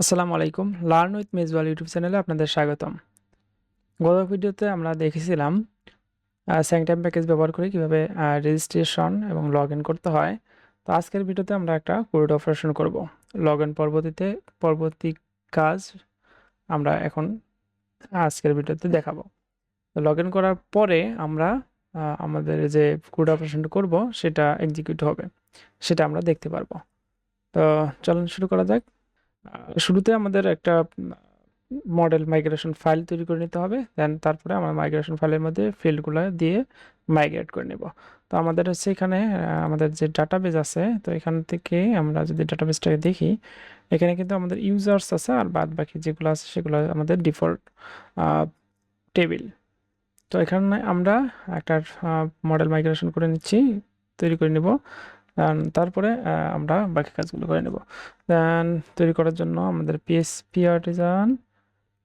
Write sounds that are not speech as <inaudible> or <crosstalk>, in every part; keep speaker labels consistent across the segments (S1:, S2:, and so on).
S1: আসসালামু আলাইকুম। Learn with মেজওয়াল YouTube চ্যানেলে আপনাদের স্বাগতম। গত ভিডিওতে আমরা দেখেছিলাম স্যাংটাইম প্যাকেজ ব্যবহার করে কীভাবে রেজিস্ট্রেশন এবং লগ করতে হয়। তো আজকের ভিডিওতে আমরা একটা কোড অপারেশন করব। লগ ইন পরবর্তীতে, পরবর্তী কাজ আমরা এখন আজকের ভিডিওতে দেখাবো। তো লগ করার পরে আমরা আমাদের যে কোড অপারেশনটা করব, সেটা এক্সিকিউট হবে। সেটা আমরা দেখতে পারব। তো চলুন শুরু করা যাক। শুরুতে আমাদের একটা মডেল মাইগ্রেশন ফাইল তৈরি করে নিতে হবে দেন তারপরে আমরা মাইগ্রেশন ফাইলের মধ্যে ফিল্ডগুলো দিয়ে মাইগ্রেট করে নেব। তো আমাদের হচ্ছে এখানে আমাদের যে ডাটাবেজ আছে, তো এখান থেকে আমরা যদি ডাটাবেজটাকে দেখি, এখানে কিন্তু আমাদের ইউজার্স আছে, আর বাদ বাকি যেগুলো আছে সেগুলো আমাদের ডিফল্ট টেবিল তো এখানে আমরা একটা মডেল মাইগ্রেশন করে নিচ্ছি, তৈরি করে নেব। তারপরে আমরা বাকি কাজগুলো করে নেব। দেন তৈরি করার জন্য আমাদের PSP artisan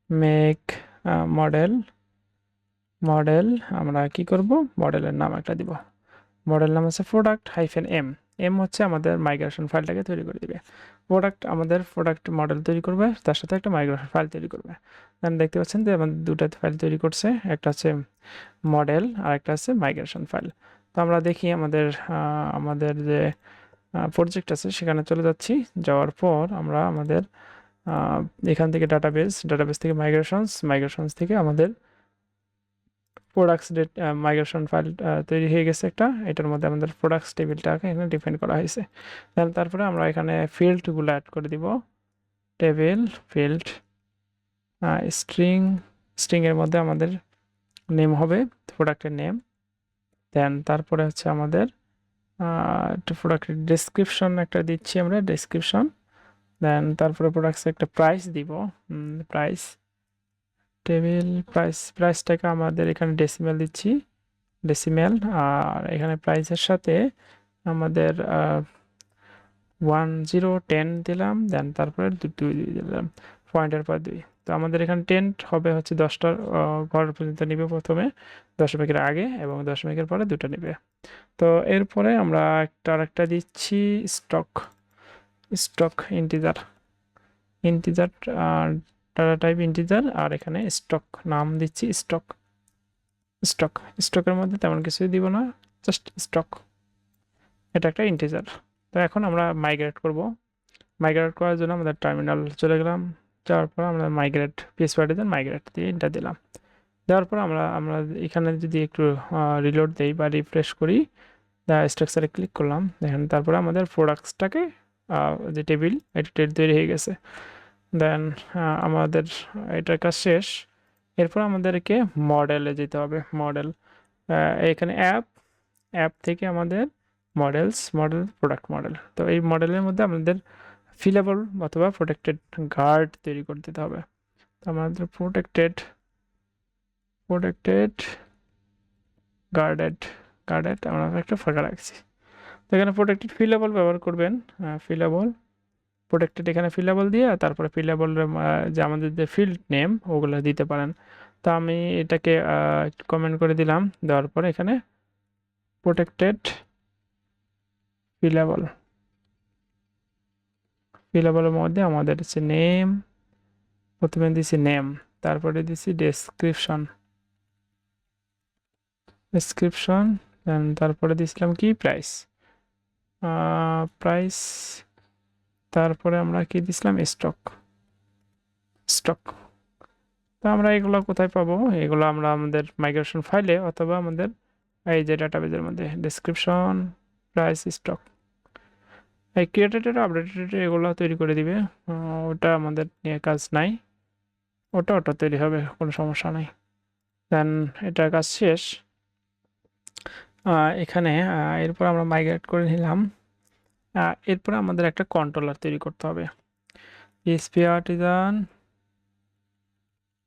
S1: make model model আমরা কি করব? মডেলের নাম একটা দিব। মডেল নাম আছে প্রোডাক্ট হাইফেন এম এম হচ্ছে আমাদের মাইগ্রেশন ফাইলটাকে তৈরি করে দিবে। প্রোডাক্ট আমাদের প্রোডাক্ট মডেল তৈরি করবে, তার সাথে একটা মাইগ্রেশন ফাইল তৈরি করবে। দেন দেখতে পাচ্ছেন যে আমাদের দুটো ফাইল তৈরি করছে, একটা হচ্ছে মডেল আর একটা আছে মাইগ্রেশন ফাইল তো আমরা দেখি আমাদের আমাদের যে প্রজেক্ট আছে সেখানে চলে যাচ্ছি। যাওয়ার পর আমরা আমাদের এখান থেকে ডাটাবেস ডাটাবেস থেকে মাইগ্রেশনস মাইগ্রেশনস থেকে আমাদের প্রোডাক্টস ডেট মাইগ্রেশন ফাইল তৈরি হয়ে গেছে একটা। এটার মধ্যে আমাদের প্রোডাক্টস টেবিলটাকে এখানে ডিফাইন করা হয়েছে। Then তারপরে আমরা এখানে ফিল্ডগুলো অ্যাড করে দিব। টেবিল ফিল্ড স্ট্রিং স্ট্রিংয়ের মধ্যে আমাদের নেম হবে প্রোডাক্টের নেম দেন তারপরে হচ্ছে আমাদের একটা প্রোডাক্টের ডেসক্রিপশন একটা দিচ্ছি আমরা ডেসক্রিপশন দেন তারপরে প্রোডাক্টস একটা প্রাইস দিব প্রাইস টেবিল প্রাইস প্রাইসটাকে আমাদের এখানে ডেসিমেল দিচ্ছি ডেসিমেল আর এখানে প্রাইসের সাথে আমাদের ওয়ান জিরো টেন দিলাম দেন তারপরে দুই দিলাম পয়েন্টের পর দুই। তো আমাদের এখানে টেন্ট হবে হচ্ছে দশটার ঘর পর্যন্ত নিবে প্রথমে দশমিকের আগে এবং দশমিকের পরে দুটো নিবে। তো এরপরে আমরা একটা আরেকটা দিচ্ছি stock stock integer integer data type integer আর এখানে স্টক নাম দিচ্ছি স্টক স্টক, স্টকের মধ্যে তেমন কিছুই দিব না, জাস্ট স্টক, এটা একটা ইন্টিজার। তো এখন আমরা মাইগ্রেট করব মাইগ্রেট করার জন্য আমাদের টার্মিনাল চলে গেলাম। যাওয়ার পর আমরা মাইগ্রেট পিএস পার্টিতে মাইগ্রেট দিয়ে এটা দিলাম। দেওয়ার পর আমরা আমরা এখানে যদি একটু রিলোড দেই বা রিফ্রেশ করি স্ট্রাকচারে ক্লিক করলাম। দেখেন, তারপরে আমাদের প্রোডাক্টসটাকে যে টেবিল এটা তৈরি হয়ে গেছে। দেন আমাদের, এটার কাজ শেষ। এরপর আমাদেরকে মডেলে যেতে হবে মডেল এখানে অ্যাপ অ্যাপ থেকে আমাদের মডেলস মডেল প্রোডাক্ট মডেল তো এই মডেলের মধ্যে আমাদের ফিলেবল অথবা প্রোটেক্টেড গার্ড তৈরি করে দিতে হবে। আমাদের প্রোটেক্টেড প্রোটেক্টেড গার্ডেড গার্ডেড আমরা একটা ফাঁকা রাখছি। তো এখানে প্রোটেক্টেড ফিলেবল ব্যবহার করবেন ফিলেবল প্রোটেক্টেড এখানে ফিলেবল দিয়ে তারপরে ফিলেবল যে আমাদের যে ফিল্ড নেম ওগুলো দিতে পারেন। তো আমি এটাকে কমেন্ট করে দিলাম, দেওয়ার পরে এখানে প্রোটেক্টেড ফিলেবল ফিলেবলের মধ্যে আমাদের হচ্ছে নেম প্রথমে দিছি নেম তারপরে দিছি ডেসক্রিপশন ডেসক্রিপশন তারপরে দিছিলাম কি? প্রাইস প্রাইস তারপরে আমরা কি দিছিলাম? স্টক স্টক তো আমরা এগুলো কোথায় পাবো? এগুলো আমরা আমাদের মাইগ্রেশন ফাইলে অথবা আমাদের এই যে ডাটাবেজের মধ্যে। ডেসক্রিপশন প্রাইস স্টক এই ক্রিয়েটেড আপডেটেড এগুলো তৈরি করে দিবে। ওটা আমাদের নিয়ে কাজ নাই। ওটা ওটা তৈরি হবে, কোনো সমস্যা নাই। দেন এটার কাজ শেষ। এখানে এরপর আমরা মাইগ্রেট করে নিলাম। এরপর আমাদের একটা কন্ট্রোলার তৈরি করতে হবে। পিএসপি আর্টিজান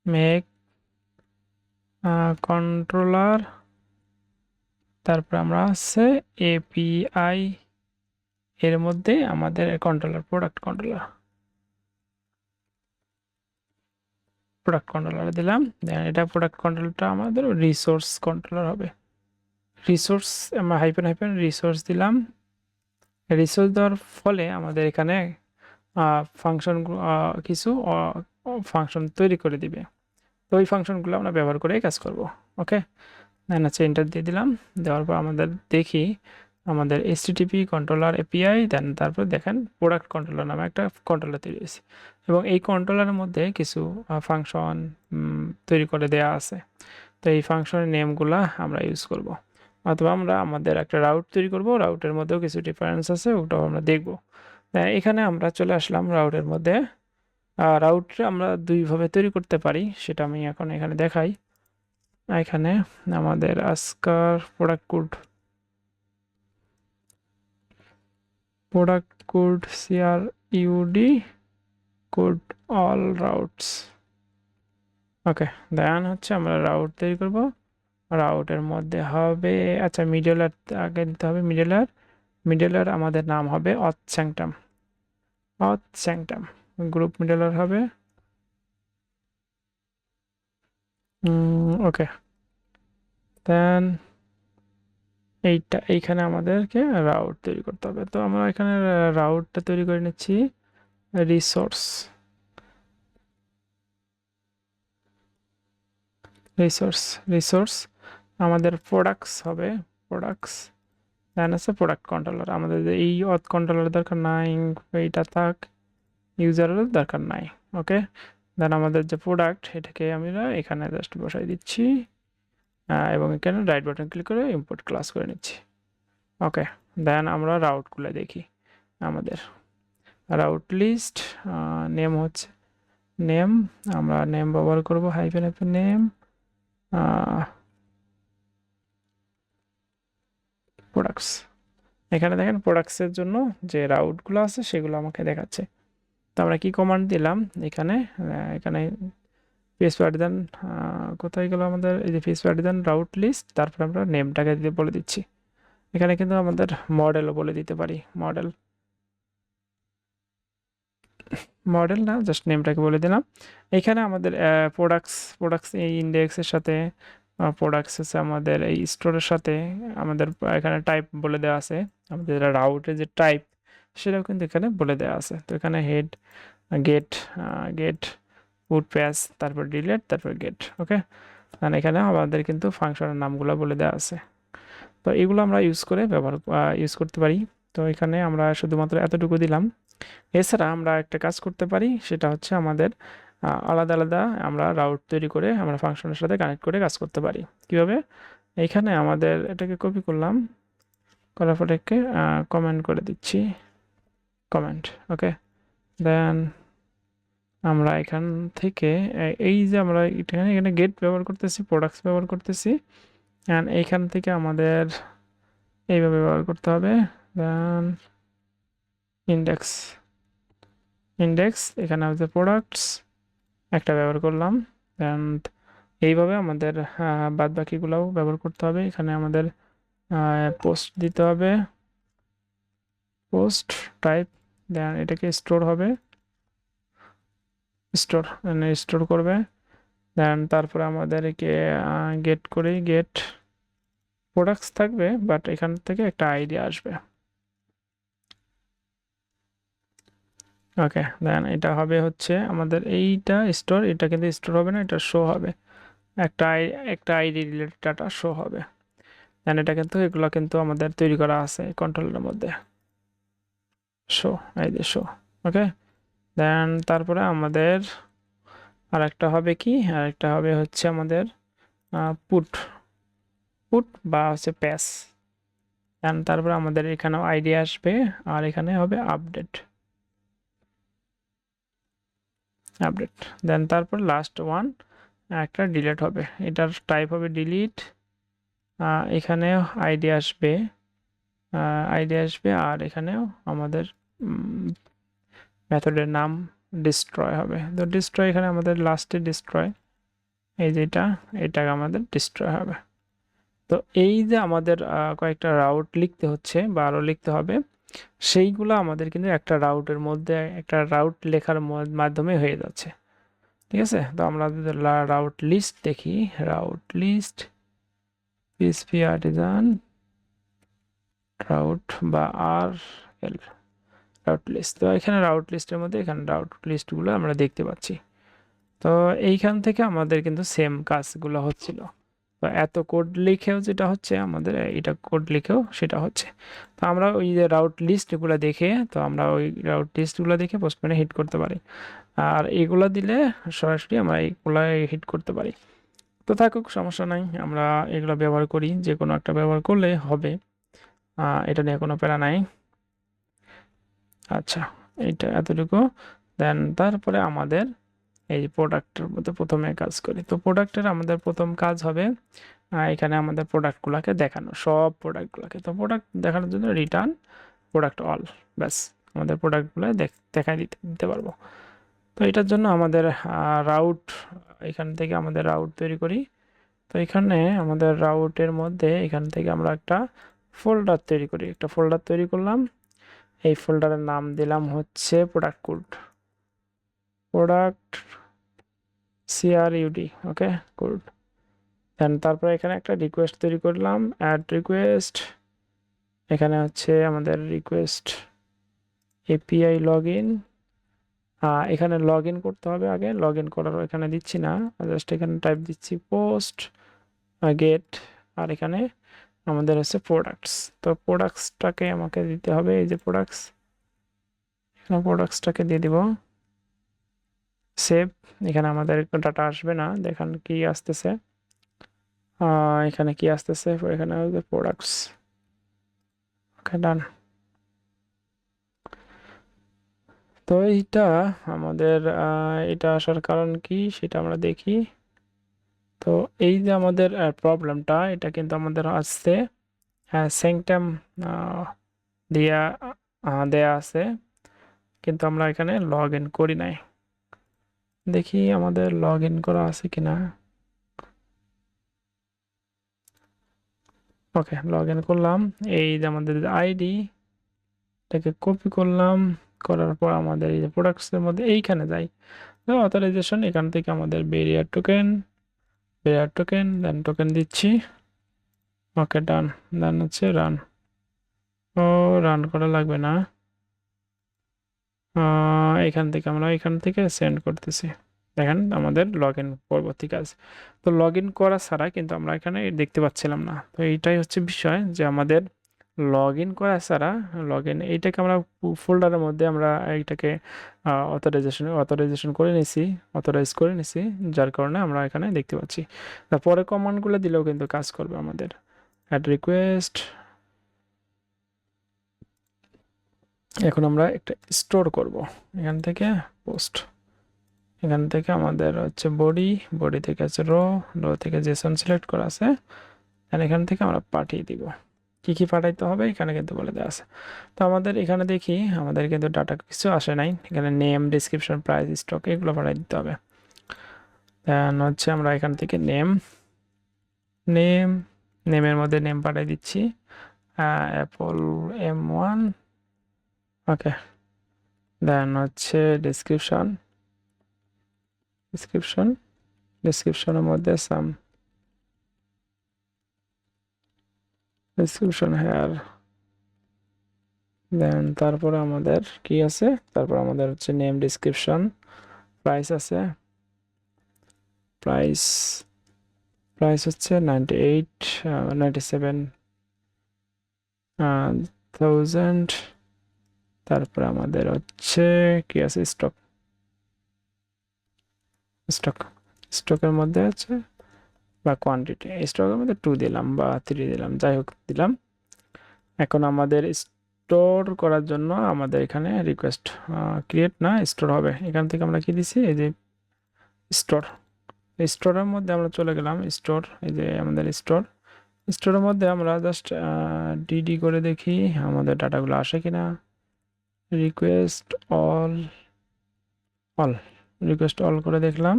S1: মেক কন্ট্রোলার তারপর আমরা আছে এপিআই এর মধ্যে আমাদের controller product controller product controller দিলাম। দেন এটা প্রোডাক্ট কন্ট্রোলটা আমাদের রিসোর্স কন্ট্রোলার হবে। রিসোর্স আমরা হাইপেন হাইপেন রিসোর্স দিলাম। রিসোর্স দেওয়ার ফলে আমাদের এখানে ফাংশন কিছু ফাংশন তৈরি করে দিবে। তো ওই ফাংশনগুলো আমরা ব্যবহার করে কাজ করব। ওকে দেন হচ্ছে এন্টার দিয়ে দিলাম। দেওয়ার পর আমাদের দেখি আমাদের এসটিটিপি কন্ট্রোলার এপিআই দেন তারপর দেখেন প্রোডাক্ট কন্ট্রোলার নামে একটা কন্ট্রোলার তৈরি হয়েছে। এবং এই কন্ট্রোলারের মধ্যে কিছু ফাংশন তৈরি করে দেয়া আছে। তো এই ফাংশনের নেমগুলা আমরা ইউজ করব। অথবা আমরা আমাদের একটা রাউট তৈরি করব। রাউটের মধ্যেও কিছু ডিফারেন্স আছে, ওটাও আমরা দেখব। এখানে আমরা চলে আসলাম রাউটের মধ্যে। রাউট আমরা দুইভাবে তৈরি করতে পারি, সেটা আমি এখন এখানে দেখাই। এখানে আমাদের আজকার product code code C R U D code all routes okay then হচ্ছে আমরা রাউট তৈরি করব। রাউটের মধ্যে হবে আচ্ছা মিডলার আগে দিতে হবে মিডলার মিডলার আমাদের নাম হবে অথ স্যাংটাম অথ স্যাংটাম গ্রুপ মিডলার হবে। ওকে দেন এইটা, এইখানে আমাদেরকে রাউট তৈরি করতে হবে। তো আমরা এখানে রাউটটা তৈরি করে নিচ্ছি রিসোর্স রিসোর্স রিসোর্স আমাদের প্রোডাক্টস হবে প্রোডাক্টস দেন আছে প্রোডাক্ট কন্ট্রোলার আমাদের এই অথ কন্ট্রোলার দরকার নাই, এইটা থাক ইউজারের দরকার নাই ওকে দেন আমাদের যে প্রোডাক্ট এটাকে আমরা এখানে জাস্ট বসাই দিচ্ছি। এবং এখানে রাইট বাটন ক্লিক করে ইম্পোর্ট ক্লাস করে নিচ্ছি। ওকে দেন আমরা রাউটগুলো দেখি আমাদের। রাউট লিস্ট নেম হচ্ছে নেম আমরা নেম ব্যবহার করব হাইফেন হাইফেন নেম প্রোডাক্টস এখানে দেখেন প্রোডাক্টসের জন্য যে রাউটগুলো আছে সেগুলো আমাকে দেখাচ্ছে। তো আমরা কি কমান্ড দিলাম? এখানে এখানে ফেস দেন কোথায় গেল আমাদের? এই যে ফেস দেন রাউট লিস্ট তারপর আমরা নেমটাকে দিয়ে বলে দিচ্ছি। এখানে কিন্তু আমাদের মডেলও বলে দিতে পারি মডেল মডেল না জাস্ট নেমটাকে বলে দিলাম। এখানে আমাদের প্রোডাক্টস প্রোডাক্টস এই ইন্ডেক্সের সাথে প্রোডাক্টস আছে আমাদের এই স্টোরের সাথে, আমাদের এখানে টাইপ বলে দেওয়া আছে। আমাদের রাউটের যে টাইপ সেটাও কিন্তু এখানে বলে দেওয়া আছে। তো এখানে হেড গেট গেট পুট প্যাস তারপর ডিলেট তারপর গেট ওকে কারণ এখানে আমাদের কিন্তু ফাংশনের নামগুলো বলে দেওয়া আছে। তো এগুলো আমরা ইউজ করে ব্যবহার ইউজ করতে পারি। তো এখানে আমরা শুধুমাত্র এতটুকু দিলাম। এছাড়া আমরা একটা কাজ করতে পারি, সেটা হচ্ছে আমাদের আলাদা আলাদা আমরা রাউট তৈরি করে আমরা ফাংশনের সাথে কানেক্ট করে কাজ করতে পারি। কীভাবে? এইখানে আমাদের এটাকে কপি করলাম। করার পরে কমেন্ট করে দিচ্ছি। কমেন্ট ওকে দেন আমরা এখান থেকে এই যে আমরা এখানে এখানে গেট ব্যবহার করতেছি প্রোডাক্টস ব্যবহার করতেছি অ্যান্ড এইখান থেকে আমাদের এইভাবে ব্যবহার করতে হবে। দেন ইন্ডেক্স ইন্ডেক্স এখানে হচ্ছে প্রোডাক্টস একটা ব্যবহার করলাম। দেন এইভাবে আমাদের বাদ বাকিগুলোও ব্যবহার করতে হবে। এখানে আমাদের পোস্ট দিতে হবে। পোস্ট টাইপ দেন এটাকে স্টোর হবে। স্টোর মানে স্টোর করবে। দেন তারপরে আমাদেরকে গেট করেই গেট প্রোডাক্টস থাকবে বাট এখান থেকে একটা আইডিয়া আসবে। ওকে দেন এটা হবে হচ্ছে আমাদের এইটা স্টোর এটা কিন্তু স্টোর হবে না, এটা শো হবে। একটা আই একটা আইডি রিলেটেড ডাটা শো হবে। দেন এটা কিন্তু, এগুলো কিন্তু আমাদের তৈরি করা আছে কন্ট্রোলের মধ্যে। শো যে শো ওকে দেন তারপরে আমাদের আর একটা হবে কি? আর একটা হবে হচ্ছে আমাদের পুট পুট বা হচ্ছে প্যাস দেন তারপরে আমাদের এখানেও আইডিয়া আসবে আর এখানে হবে আপডেট আপডেট দেন তারপর লাস্ট ওয়ান একটা ডিলিট হবে। এটার টাইপ হবে ডিলিট এখানেও আইডি আসবে আইডি আসবে আর এখানেও আমাদের মেথডের নাম ডিস্ট্রয় হবে। তো ডিস্ট্রয় এখানে আমাদের লাস্টে ডিস্ট্রয় এই যেটা এটা আমাদের ডিস্ট্রয় হবে। তো এই যে আমাদের কয়েকটা রাউট লিখতে হচ্ছে বা আরও লিখতে হবে, সেইগুলো আমাদের কিন্তু একটা রাউটের মধ্যে, একটা রাউট লেখার মাধ্যমে হয়ে যাচ্ছে। ঠিক আছে? তো আমরা যদি রাউট লিস্ট দেখি route list PSP artisan route বা আর এল রাউট লিস্ট তো এখানে রাউট লিস্টের মধ্যে এখানে রাউট লিস্টগুলো আমরা দেখতে পাচ্ছি। তো এইখান থেকে আমাদের কিন্তু সেম কাজগুলো হচ্ছিল। তো এত কোড লিখেও যেটা হচ্ছে, আমাদের এটা কোড লিখেও সেটা হচ্ছে। তো আমরা ওই যে রাউট লিস্টগুলো দেখে, তো আমরা ওই রাউট লিস্টগুলো দেখে পোস্টম্যানে হিট করতে পারি। আর এগুলো দিলে সরাসরি আমরা এইগুলো হিট করতে পারি। তো থাকুক, সমস্যা নাই, আমরা এগুলো ব্যবহার করি। যে কোনো একটা ব্যবহার করলে হবে। এটা নিয়ে কোনো প্যারা নাই। আচ্ছা এইটা এতটুকু। দেন তারপরে আমাদের এই প্রোডাক্টের মধ্যে প্রথমে কাজ করি। তো প্রোডাক্টের আমাদের প্রথম কাজ হবে এখানে আমাদের প্রোডাক্টগুলোকে দেখানো, সব প্রোডাক্টগুলোকে তো প্রোডাক্ট দেখানোর জন্য রিটার্ন প্রোডাক্ট অল ব্যাস। আমাদের প্রোডাক্টগুলো দেখাই দিতে দিতে পারব। তো এটার জন্য আমাদের রাউট এখান থেকে আমাদের রাউট তৈরি করি। তো এখানে আমাদের রাউটের মধ্যে এখান থেকে আমরা একটা ফোল্ডার তৈরি করি। একটা ফোল্ডার তৈরি করলাম। এই ফোল্ডারের নাম দিলাম হচ্ছে product code product C R U D okay code then তারপরে এখানে একটা রিকোয়েস্ট তৈরি করলাম অ্যাড রিকোয়েস্ট এখানে হচ্ছে আমাদের রিকোয়েস্ট এপিআই লগ ইন এখানে লগ ইন করতে হবে আগে লগ ইন করার এখানে দিচ্ছি না জাস্ট এখানে টাইপ দিচ্ছি পোস্ট গেট আর এখানে আমাদের হচ্ছে প্রোডাক্টস তো প্রোডাক্টসটাকে আমাকে দিতে হবে, এই যে প্রোডাক্টস এখানে প্রোডাক্টসটাকে দিয়ে দিব। সেভ এখানে আমাদের ডাটা আসবে না, দেখান কি আসতেছে। এখানে কি আসতেছে, এখানে প্রোডাক্টস ওকে ডান তো এইটা আমাদের এটা আসার কারণ কি, সেটা আমরা দেখি। তো এই যে আমাদের প্রবলেমটা এটা কিন্তু আমাদের আসছে। সেংটাম দিয়া দেয়া আছে। কিন্তু আমরা এখানে লগ ইন করি নাই। দেখি আমাদের লগ ইন করা আছে কিনা। ওকে লগ ইন করলাম। এই যে আমাদের আইডি এটাকে কপি করলাম। করার পর আমাদের এই যে প্রোডাক্টসের মধ্যে এইখানে যাই। অথরাইজেশন এখান থেকে আমাদের bearer token bearer token then token দিচ্ছি। ওকে ডান দেন হচ্ছে রান ও রান করা লাগবে না। এখান থেকে আমরা এখান থেকে সেন্ড করতেছি। দেখেন, আমাদের লগ ইন পরবর্তী কাজ। তো লগ ইন করা ছাড়া কিন্তু আমরা এখানে দেখতে পাচ্ছিলাম না। তো এইটাই হচ্ছে বিষয় যে আমাদের লগ ইন করা ছাড়া লগ ইন এইটাকে আমরা ফোল্ডারের মধ্যে আমরা এইটাকে অথরাইজেশন অথরাইজেশন করে নিছি অথরাইজ করে নিছি, যার কারণে আমরা এখানে দেখতে পাচ্ছি। তারপরে কমান্ডগুলো দিলেও কিন্তু কাজ করবে আমাদের। অ্যাড রিকোয়েস্ট এখন আমরা একটা স্টোর করব। এখান থেকে পোস্ট এখান থেকে আমাদের হচ্ছে বডি বডি থেকে আছে রো রো থেকে জেসন সিলেক্ট করা আছে। এখান থেকে আমরা পাঠিয়ে দিব। কি কি পাঠাইতে হবে, এখানে কিন্তু বলে দেওয়া আছে। তো আমাদের এখানে দেখি, আমাদের কিন্তু ডাটা কিছু আসে নাই। এখানে নেম ডিসক্রিপশন প্রাইস স্টক এগুলো পাঠাই দিতে হবে। দেন হচ্ছে আমরা এখান থেকে নেম নেম নেমের মধ্যে নেম পাঠাই দিচ্ছি। Apple M one okay then হচ্ছে ডিসক্রিপশন ডিসক্রিপশন ডিসক্রিপশনের মধ্যে সাম ডিসক্রিপশন হেয়ার দেন তারপরে আমাদের কি আছে? তারপর আমাদের হচ্ছে নেম ডিসক্রিপশন প্রাইস আছে। প্রাইস প্রাইস হচ্ছে ninety eight ninety seven thousand তারপরে আমাদের হচ্ছে কি আছে? স্টক স্টক স্টকের মধ্যে আছে বা কোয়ান্টিটি স্টকের মধ্যে টু দিলাম বা থ্রি দিলাম, যাই হোক দিলাম। এখন আমাদের স্টোর করার জন্য আমাদের এখানে রিকোয়েস্ট ক্রিয়েট না স্টোর হবে। এখান থেকে আমরা কি দিছি? এই যে স্টোর স্টোরের মধ্যে আমরা চলে গেলাম স্টোর এই যে আমাদের স্টোর স্টোরের মধ্যে আমরা জাস্ট ডিডি করে দেখি আমাদের ডাটাগুলো আসে কিনা। Request all all request all করে দেখলাম।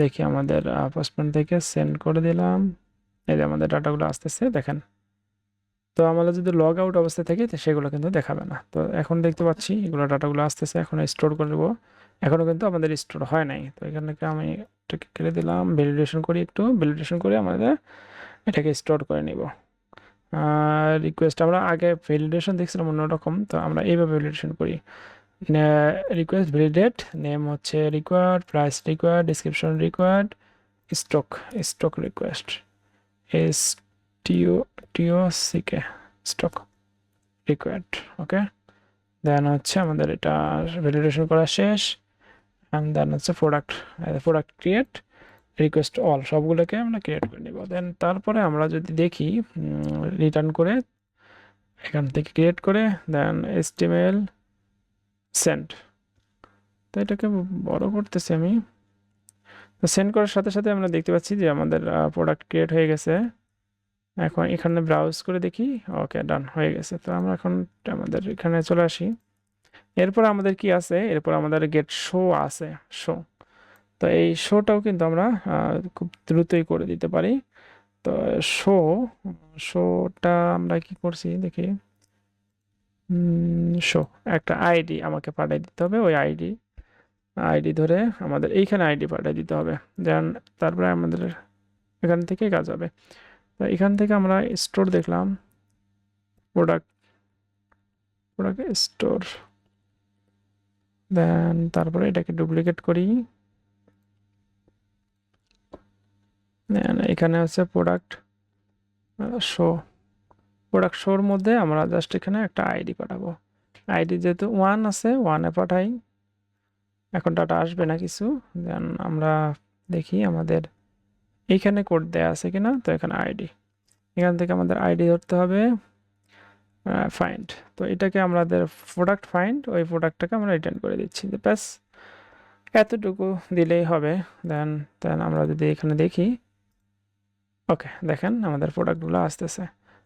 S1: দেখি আমাদের পোস্টম্যান থেকে সেন্ড করে দিলাম। এই যে আমাদের ডাটাগুলো আসতেছে, দেখেন। তো আমাদের যদি লগ আউট অবস্থায় থাকে সেগুলো কিন্তু দেখাবে না। তো এখন দেখতে পাচ্ছি, এগুলো ডাটাগুলো আসতেছে, এখন স্টোর করে দেবো এখনও কিন্তু আমাদের স্টোর হয় নাই। তো এখান আমি এটাকে কেটে দিলাম ভ্যালিডেশন করি একটু ভ্যালিডেশন করে আমাদের এটাকে স্টোর করে নিব। রিকোয়েস্ট আমরা আগে ভ্যালিডেশন দেখছিলাম অন্যরকম, তো আমরা এইভাবে ভ্যালিডেশন করি। রিকোয়েস্ট ভ্যালিডেট নেম হচ্ছে required price required description required stock stock request S T O T O C K stock required ওকে দেন হচ্ছে আমাদের এটা ভ্যালিডেশন করা শেষ অ্যান্ড দেন হচ্ছে product product create request all সবগুলোকে আমরা ক্রিয়েট করে নিব। দেন তারপরে আমরা যদি দেখি রিটার্ন করে, এখান থেকে ক্রিয়েট করে দেন এস্টিমেল সেন্ড তো এটাকে বড় করতেছি আমি। তো সেন্ড করার সাথে সাথে আমরা দেখতে পাচ্ছি যে আমাদের প্রোডাক্ট ক্রিয়েট হয়ে গেছে। এখন এখানে ব্রাউজ করে দেখি ওকে ডান হয়ে গেছে। তো আমরা এখন আমাদের এখানে চলে আসি। এরপর আমাদের কি আছে? এরপর আমাদের গেট শো আছে শো তো এই শোটাও কিন্তু আমরা খুব দ্রুতই করে দিতে পারি। তো শো শোটা আমরা কি করছি? দেখি। শো, একটা আইডি আমাকে পাঠিয়ে দিতে হবে, ওই আইডি আইডি ধরে আমাদের এইখানে আইডি পাঠিয়ে দিতে হবে। দেন তারপরে আমাদের এখান থেকে কাজ হবে। তো এখান থেকে আমরা স্টোর দেখলাম, প্রোডাক্ট প্রোডাক্ট স্টোর। দেন তারপরে এটাকে ডুপ্লিকেট করি। এখানে হচ্ছে প্রোডাক্ট শো। প্রোডাক্ট শোর মধ্যে আমরা জাস্ট এখানে একটা আইডি পাঠাবো। আইডি যেহেতু ওয়ান আছে ওয়ানে পাঠাই। এখন ডাটা আসবে না কিছু। দেন আমরা দেখি আমাদের এইখানে কোড দেওয়া আছে কিনা, তো এখানে আইডি এখান থেকে আমাদের আইডি ধরতে হবে ফাইন্ড তো এটাকে আমাদের প্রোডাক্ট ফাইন্ড ওই প্রোডাক্টটাকে আমরা রিটার্ন করে দিচ্ছি। ব্যাস, এতটুকু দিলেই হবে। দেন দেন আমরা যদি এখানে দেখি ওকে দেখেন আমাদের প্রোডাক্টগুলো আসতেছে।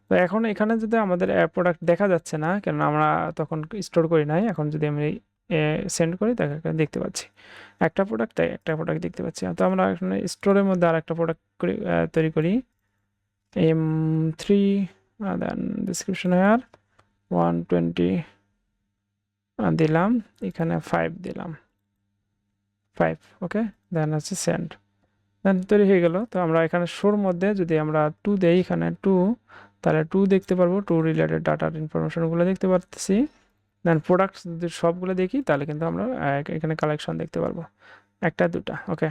S1: তো এখন এখানে যদি আমাদের প্রোডাক্ট দেখা যাচ্ছে না কেন আমরা তখন স্টোর করি নাই, এখন যদি আমি সেন্ড করি তাকে দেখতে পাচ্ছি। একটা প্রোডাক্ট তাই একটা প্রোডাক্ট দেখতে পাচ্ছি। তো আমরা এখানে স্টোরের মধ্যে আর একটা প্রোডাক্ট তৈরি করি। M three then description here one twenty দিলাম। এখানে ফাইভ দিলাম। ফাইভ ওকে দেন হচ্ছে সেন্ড দেন তৈরি হয়ে গেল। তো আমরা এখানে শোর মধ্যে যদি আমরা টু দেই, এখানে টু তাহলে টু দেখতে পারব টু রিলেটেড ডাটার ইনফরমেশনগুলো দেখতে পারতেছি। দেন প্রোডাক্টস যদি সবগুলো দেখি, তাহলে কিন্তু আমরা এখানে কালেকশন দেখতে পারব। একটা, দুটা ওকে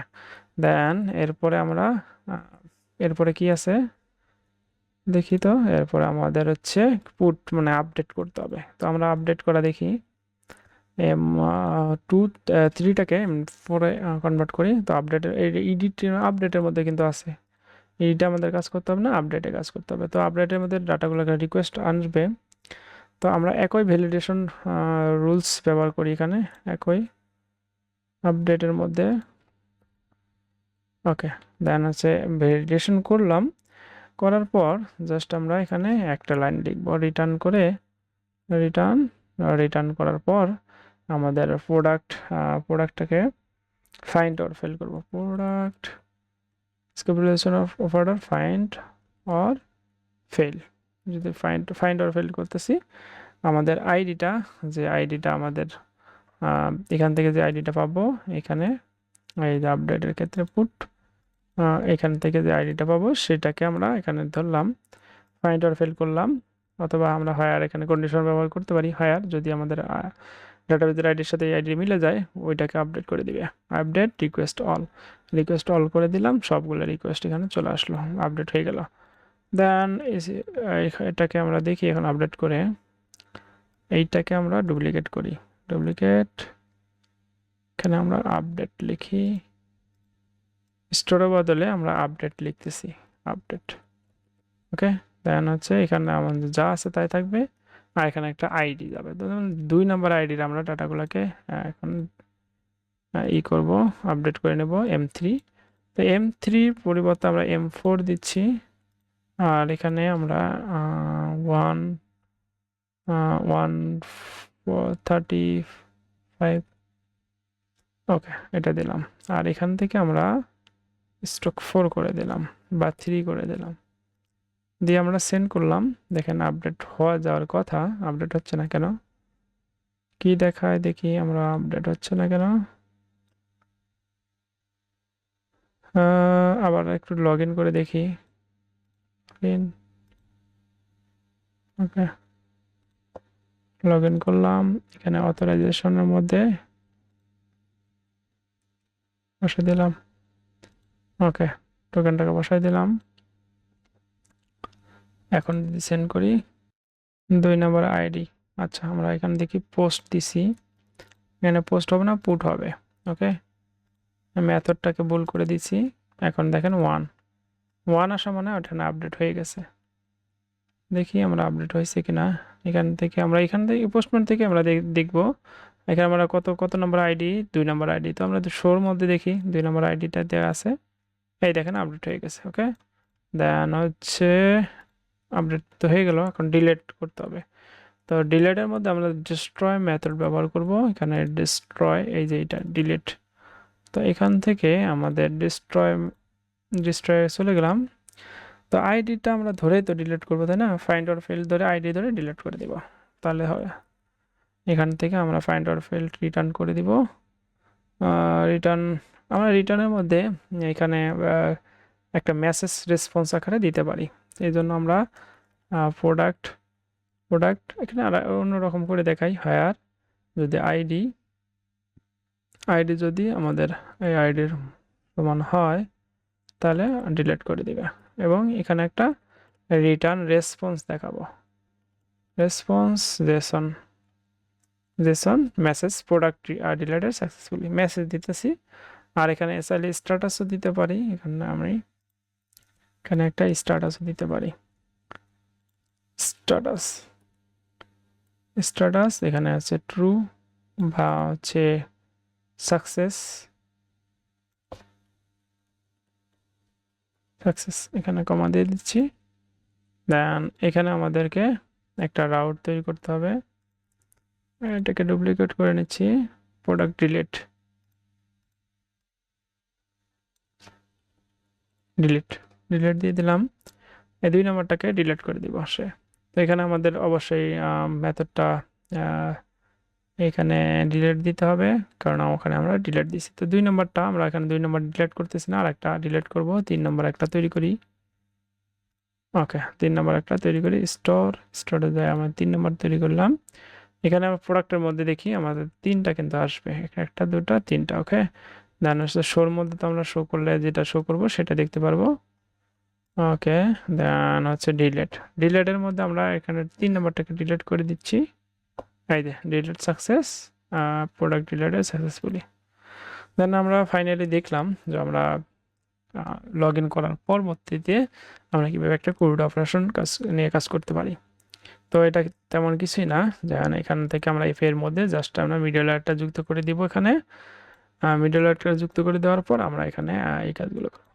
S1: দেন এরপরে আমরা এরপরে কি আছে? দেখি তো, এরপরে আমাদের হচ্ছে পুট মানে আপডেট করতে হবে। তো আমরা আপডেট করা দেখি। এম টু থ্রিটাকে ফোরে কনভার্ট করি। তো আপডেটের এই ইডিট আপডেটের মধ্যে কিন্তু আছে। এইটা আমাদের কাজ করতে হবে না আপডেটে কাজ করতে হবে। তো আপডেটের মধ্যে ডাটাগুলোকে রিকোয়েস্ট আনবে তো আমরা একই ভ্যালিডেশন রুলস ব্যবহার করি এখানে, একই আপডেটের মধ্যে। ওকে দেন হচ্ছে ভ্যালিডেশন করলাম। করার পর জাস্ট আমরা এখানে একটা লাইন লিখব রিটার্ন করে রিটার্ন রিটার্ন করার পর আমাদের প্রোডাক্ট প্রোডাক্টটাকে ফাইন্ড অর ফেল করব। Product স্কেপুলেশন of of order find or fail যদি ফাইন্ড ফাইন্ড অর ফেল করতেছি, আমাদের আইডিটা যে আইডিটা আমাদের এখান থেকে যে আইডিটা পাবো, এখানে এই যে আপডেটের ক্ষেত্রে পুট এখান থেকে যে আইডিটা পাবো, সেটাকে আমরা এখানে ধরলাম ফাইন্ড অর ফেল করলাম, অথবা আমরা হায়ার এখানে কন্ডিশন ব্যবহার করতে পারি হায়ার যদি আমাদের ডাটাবেজের আইডির সাথে এই আইডি মিলে যায়, ওইটাকে আপডেট করে দিবে। Update request all request all করে দিলাম, সবগুলো রিকোয়েস্ট এখানে চলে আসলো আপডেট হয়ে গেল। দেন এটাকে আমরা দেখি, এখন আপডেট করে এইটাকে আমরা ডুপ্লিকেট করি। ডুপ্লিকেট এখানে আমরা আপডেট লিখি। স্টোরের বদলে আমরা আপডেট লিখতেছি আপডেট ওকে দেন হচ্ছে এখানে আমাদের যা আছে তাই থাকবে, আর এখানে একটা আইডি যাবে। দুই নম্বর আইডির আমরা ডাটাগুলোকে এখন ই করব আপডেট করে নেব এম থ্রি তো এম থ্রির পরিবর্তে আমরা এম ফোর দিচ্ছি। আর এখানে আমরা one one thirty five okay এটা দিলাম। আর এখান থেকে আমরা স্টক ফোর করে দিলাম, বা থ্রি করে দিলাম। দিয়ে আমরা সেন্ড করলাম। দেখেন আপডেট হওয়া যাওয়ার কথা আপডেট হচ্ছে না কেন? কি দেখায় দেখি, আমরা আপডেট হচ্ছে না কেন? আবার একটু লগ ইন করে দেখি। ওকে। লগ ইন করলাম। এখানে অথরাইজেশনের মধ্যে বসে দিলাম। ওকে টোকেনটাকে বসাই দিলাম। এখন যদি সেন্ড করি, দুই নম্বর আইডি আচ্ছা আমরা এখান থেকে পোস্ট দিছি। এখানে পোস্ট হবে না পুট হবে। ওকে? মেথডটাকে ভুল করে দিছি। এখন দেখেন ওয়ান ওয়ান আসা মানে ওখানে আপডেট হয়ে গেছে। দেখি আমরা আপডেট হয়েছে কি না এখান থেকে আমরা, এখান থেকে পোস্টমেন্ট থেকে আমরা দেখ- দেখব। এখানে আমরা কত কত নম্বর আইডি দুই নম্বর আইডি তো আমরা শোর মধ্যে দেখি। দুই নম্বর আইডিটা দেওয়া আছে। এই দেখেন আপডেট হয়ে গেছে ওকে দেন হচ্ছে আপডেট তো হয়ে গেল। এখন ডিলেট করতে হবে। তো ডিলেটের মধ্যে আমরা ডিস্ট্রয় মেথড ব্যবহার করব। এখানে ডিস্ট্রয় এই যে এটা ডিলেট তো এখান থেকে আমাদের ডিস্ট্রয় ডিস্ট্রয় চলে গেলাম। তো আইডিটা আমরা ধরেই তো ডিলিট করব, তাই না? ফাইন্ড অর ফিল্ড ধরে আইডি ধরে ডিলিট করে দিব। তাহলে হবে এখান থেকে আমরা ফাইন্ড অর ফিল্ড রিটার্ন করে দিব। রিটার্ন আমরা রিটার্নের মধ্যে এখানে একটা মেসেজ রেসপন্স আকারে দিতে পারি। এই জন্য আমরা প্রোডাক্ট প্রোডাক্ট এখানে অন্যরকম করে দেখাই। হায়ার যদি আইডি আইডি যদি আমাদের এই আইডির সমান হয়, তাহলে ডিলিট করে দিবে। এবং এখানে একটা রিটার্ন রেসপন্স দেখাবো। Response JSON JSON message product deleted successfully message দিতেছি। আর এখানে এসআইলি স্ট্যাটাসও দিতে পারি। এখানে আমি এখানে একটা স্ট্যাটাসও দিতে পারি। স্ট্যাটাস স্ট্যাটাস এখানে আছে ট্রু বা হচ্ছে সাকসেস সাকসেস এখানে কমা দিয়ে দিচ্ছি। দেন এখানে আমাদেরকে একটা রাউট তৈরি করতে হবে। এটাকে ডুপ্লিকেট করে নিচ্ছি। প্রোডাক্ট ডিলিট ডিলিট ডিলিট দিয়ে দিলাম। এই দুই নম্বরটাকে ডিলিট করে দিব সে তো এখানে আমাদের অবশ্যই মেথডটা এখানে ডিলেট দিতে হবে, কারণ ওখানে আমরা ডিলেট দিছি তো দুই নম্বরটা, আমরা এখানে দুই নম্বর ডিলেট করতেছি না আর একটা ডিলেট করব, তিন নম্বর একটা তৈরি করি। ওকে তিন নম্বর একটা তৈরি করি স্টোর স্টোরে যায় আমরা তিন নম্বর তৈরি করলাম। এখানে আমরা প্রোডাক্টের মধ্যে দেখি, আমাদের তিনটা কিন্তু আসবে একটা, দুটা, তিনটা ওকে দেন হচ্ছে শোর মধ্যে তো আমরা শো করলে যেটা শো করব, সেটা দেখতে পারব। ওকে দেন হচ্ছে ডিলেট ডিলেটের মধ্যে আমরা এখানে তিন নম্বরটাকে ডিলেট করে দিচ্ছি। এই যে delete success product deleted successfully then আমরা ফাইনালি দেখলাম যে আমরা লগ ইন করার পরবর্তীতে আমরা কীভাবে একটা কোড অপারেশন কাজ, নিয়ে কাজ করতে পারি। তো এটা তেমন কিছুই না যেমন এখান থেকে আমরা এফ এর মধ্যে জাস্ট আমরা মিডল লায়ারটা যুক্ত করে দিব এখানে। মিডল লায়ারটা যুক্ত করে দেওয়ার পর আমরা এখানে এই কাজগুলো করব।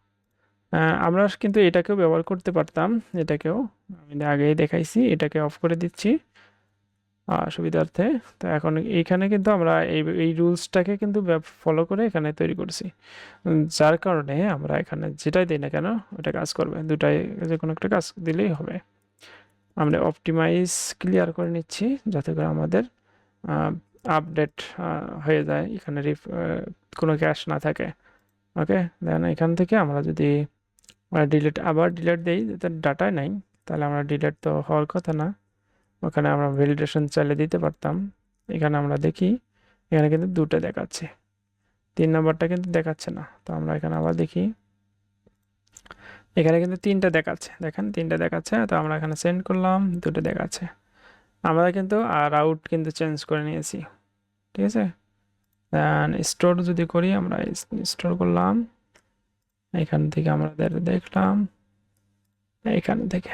S1: আমরা কিন্তু এটাকেও ব্যবহার করতে পারতাম, এটাকেও আমি আগেই দেখাইছি, এটাকে অফ করে দিচ্ছি। সুবিধার্থে। তো এখন এইখানে কিন্তু আমরা এই এই রুলসটাকে কিন্তু ফলো করে এখানে তৈরি করছি। যার কারণে আমরা এখানে যেটাই দিই না কেন, ওটা কাজ করবে। দুটাই যে কোনো একটা কাজ দিলেই হবে। আমরা অপটিমাইজ ক্লিয়ার করে নিচ্ছি যাতে করে আমাদের আপডেট হয়ে যায় এখানে রিফ কোনো ক্যাশ না থাকে। ওকে দেন এখান থেকে আমরা যদি ডিলেট আবার ডিলেট দিই ডাটায় নাই। তাহলে আমরা ডিলেট তো হওয়ার কথা না। ওখানে আমরা ভ্যালিডেশন চালিয়ে দিতে পারতাম। এখানে আমরা দেখি, এখানে কিন্তু দুটো দেখাচ্ছে। তিন নম্বরটা কিন্তু দেখাচ্ছে না। তো আমরা এখানে আবার দেখি, এখানে কিন্তু তিনটা দেখাচ্ছে। দেখেন, তিনটা দেখাচ্ছে, তো আমরা এখানে সেন্ড করলাম, দুটো দেখাচ্ছে। আমরা কিন্তু আর আউট কিন্তু চেঞ্জ করে নিয়েছি। ঠিক আছে? স্টোর যদি করি, আমরা স্টোর করলাম। এখান থেকে আমাদের দেখলাম, এখান থেকে।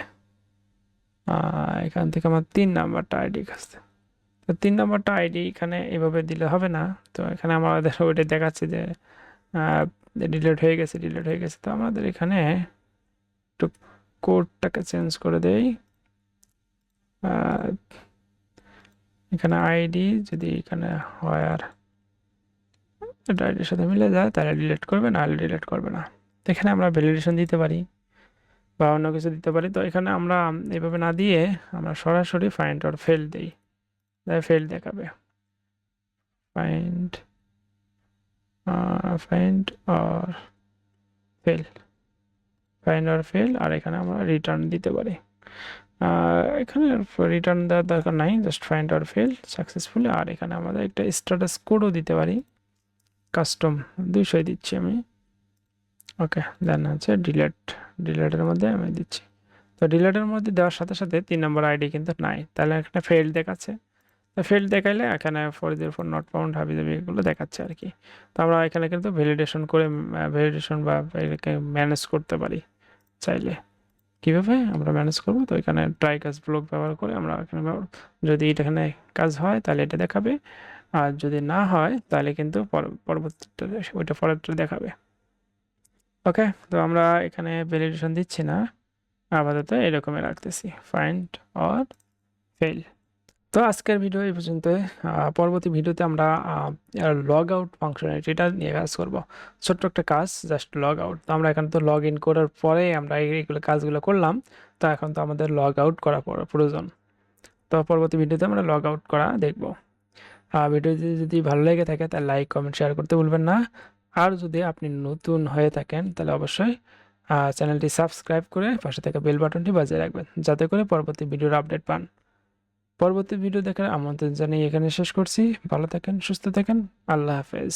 S1: এখান থেকে আমার তিন নাম্বারটা আইডি কাছে তো তিন নাম্বারটা আইডি এখানে এভাবে দিলে হবে না। তো এখানে আমাদের <laughs> ওইটা দেখাচ্ছে যে ডিলেট হয়ে গেছে ডিলেট হয়ে গেছে। তো আমাদের এখানে একটু কোডটাকে চেঞ্জ করে দেই। এখানে আইডি যদি এখানে হয় আর এটা আইডির সাথে মিলে যায়, তাহলে ডিলেট করবে, না ডিলিট করবে না। এখানে আমরা ভ্যালিডেশন দিতে পারি। বা অন্য কিছু দিতে পারি। তো এখানে আমরা এভাবে না দিয়ে আমরা সরাসরি ফাইন্ড অর ফেল দিই। ফেল দেখাবে। Find find or fail find or fail আর এখানে আমরা রিটার্ন দিতে পারি। এখানে রিটার্ন দেওয়ার দরকার নাই just find or fail successfully আর এখানে আমাদের একটা স্ট্যাটাস কোডও দিতে পারি। কাস্টম দুইশোই দিচ্ছি আমি। ওকে দেন হচ্ছে ডিলেট ডিলেটের মধ্যে আমি দিচ্ছি। তো ডিলেটের মধ্যে দেওয়ার সাথে সাথে তিন নম্বর আইডি কিন্তু নাই। তাহলে একটা ফেল দেখাচ্ছে। তো ফেল্ড দেখাইলে এখানে four zero four not found হাবি জাবি এগুলো দেখাচ্ছে আর কি। তো আমরা এখানে কিন্তু ভ্যালিডেশন করে ভ্যালিডেশন বা ম্যানেজ করতে পারি চাইলে। কীভাবে আমরা ম্যানেজ করব? তো এখানে ট্রাই কাজ ব্লক ব্যবহার করে আমরা এখানে যদি এখানে কাজ হয় তাহলে এটা দেখাবে। আর যদি না হয় তাহলে কিন্তু পর- পরবর্তীটা ওইটা পরেরটা দেখাবে। ওকে তো আমরা এখানে ভ্যালিডেশন দিচ্ছি না। আপাতত এরকমই রাখতেছি। ফাইন্ড অর ফেল তো আজকের ভিডিও এই পর্যন্ত। পরবর্তী ভিডিওতে আমরা লগ আউট ফাংশনালিটিটা নিয়ে কাজ করব। ছোট্ট একটা কাজ জাস্ট লগ আউট তো আমরা এখানে তো লগ ইন করার পরে আমরা এইগুলো কাজগুলো করলাম। তো এখন তো আমাদের লগ আউট করা প্রয়োজন। তো পরবর্তী ভিডিওতে আমরা লগ আউট করা দেখব। ভিডিওটি যদি ভালো লেগে থাকে তাহলে লাইক কমেন্ট শেয়ার করতে ভুলবেন না। আর যদি আপনি নতুন হয়ে থাকেন, তাহলে অবশ্যই চ্যানেলটি সাবস্ক্রাইব করে পাশে থাকা বেল বাটনটি বাজিয়ে রাখবেন, যাতে করে পরবর্তী ভিডিওর আপডেট পান। পরবর্তী ভিডিও দেখার আমন্ত্রণ জানিয়ে এখানে শেষ করছি। ভালো থাকেন, সুস্থ থাকেন। আল্লাহ হাফেজ।